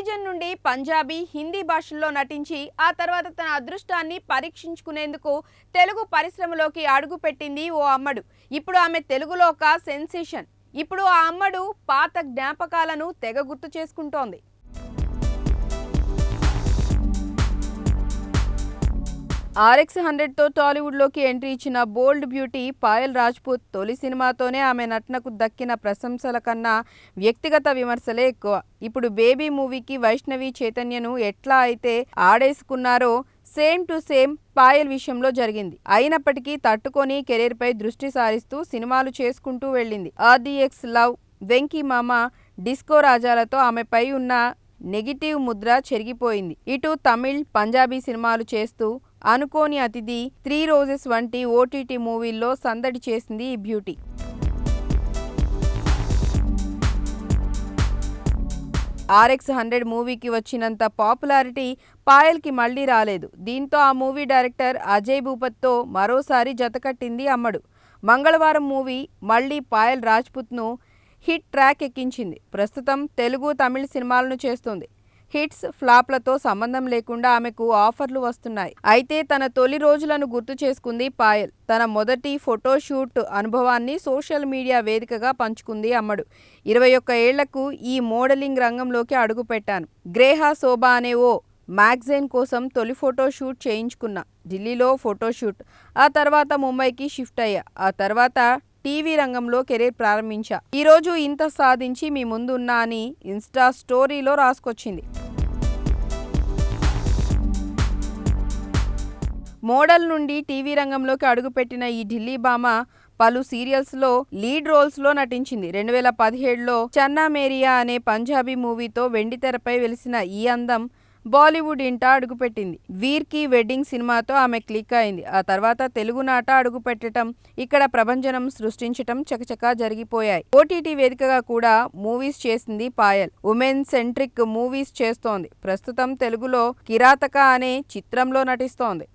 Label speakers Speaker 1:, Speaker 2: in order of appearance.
Speaker 1: Television నుండి పంజాబీ హిందీ భాషల్లో నటించి ఆ తర్వాత తన అదృష్టాన్ని పరీక్షించుకునేందుకు తెలుగు పరిశ్రమలోకి అడుగుపెట్టింది ఓ అమ్మడు. ఇప్పుడు ఆమె తెలుగులో ఒక సెన్సేషన్. ఇప్పుడు ఆ అమ్మడు పాత జ్ఞాపకాలను తెగ గుర్తు చేసుకుంటోంది. ఆర్ఎక్స్ హండ్రెడ్తో టాలీవుడ్లోకి ఎంట్రీ ఇచ్చిన బోల్డ్ బ్యూటీ పాయల్ రాజ్పూత్ తొలి సినిమాతోనే ఆమె నటనకు దక్కిన ప్రశంసల కన్నా వ్యక్తిగత విమర్శలే ఎక్కువ. ఇప్పుడు బేబీ మూవీకి వైష్ణవి చైతన్యను ఎట్లా అయితే ఆడేసుకున్నారో సేమ్ టు సేమ్ పాయల్ విషయంలో జరిగింది. అయినప్పటికీ తట్టుకొని కెరీర్పై దృష్టి సారిస్తూ సినిమాలు చేసుకుంటూ వెళ్ళింది. ఆర్డిఎక్స్ లవ్ వెంకీ మామ డిస్కో రాజాలతో ఆమెపై ఉన్న నెగిటివ్ ముద్ర చెరిగిపోయింది. ఇటు తమిళ్ పంజాబీ సినిమాలు చేస్తూ అనుకోని అతిథి త్రీ రోజెస్ వంటి ఓటీటీ మూవీల్లో సందడి చేసింది ఈ బ్యూటీ. ఆర్ఎక్స్ హండ్రెడ్ మూవీకి వచ్చినంత పాపులారిటీ పాయల్కి మళ్ళీ రాలేదు. దీంతో ఆ మూవీ డైరెక్టర్ అజయ్ భూపత్తో మరోసారి జతకట్టింది అమ్మడు. మంగళవారం మూవీ మళ్ళీ పాయల్ రాజ్పుత్ను హిట్ ట్రాక్ ఎక్కించింది. ప్రస్తుతం తెలుగు తమిళ సినిమాలను చేస్తుంది. హిట్స్ ఫ్లాప్లతో సంబంధం లేకుండా ఆమెకు ఆఫర్లు వస్తున్నాయి. అయితే తన తొలి రోజులను గుర్తు చేసుకుంది పాయల్. తన మొదటి ఫోటోషూట్ అనుభవాన్ని సోషల్ మీడియా వేదికగా పంచుకుంది అమ్మడు. ఇరవై ఒక్క ఏళ్ళకు ఈ మోడలింగ్ రంగంలోకి అడుగుపెట్టాను. గ్రేహా శోభా అనే ఓ మ్యాగజైన్ కోసం తొలి ఫోటోషూట్ చేయించుకున్నా. ఢిల్లీలో ఫోటోషూట్. ఆ తర్వాత ముంబైకి షిఫ్ట్ అయ్యా. ఆ తర్వాత టీవీ రంగంలో కెరీర్ ప్రారంభించా. ఈరోజు ఇంత సాధించి మీ ముందు ఉన్నా అని ఇన్స్టా స్టోరీలో రాసుకొచ్చింది. మోడల్ నుండి టీవీ రంగంలోకి అడుగుపెట్టిన ఈ ఢిల్లీ భామ పలు సీరియల్స్లో లీడ్ రోల్స్లో నటించింది. రెండు వేల పదిహేడులో చన్నా మేరియా అనే పంజాబీ మూవీతో వెండితెరపై వెలిసిన ఈ అందం బాలీవుడ్ ఇంట అడుగుపెట్టింది. వీర్కి వెడ్డింగ్ సినిమాతో ఆమె క్లిక్ అయింది. ఆ తర్వాత తెలుగునాట అడుగుపెట్టడం ఇక్కడ ప్రభంజనం సృష్టించటం చకచకా జరిగిపోయాయి. ఓటీటీ వేదికగా కూడా మూవీస్ చేసింది పాయల్. ఉమెన్ సెంట్రిక్ మూవీస్ చేస్తోంది. ప్రస్తుతం తెలుగులో కిరాతక అనే చిత్రంలో నటిస్తోంది.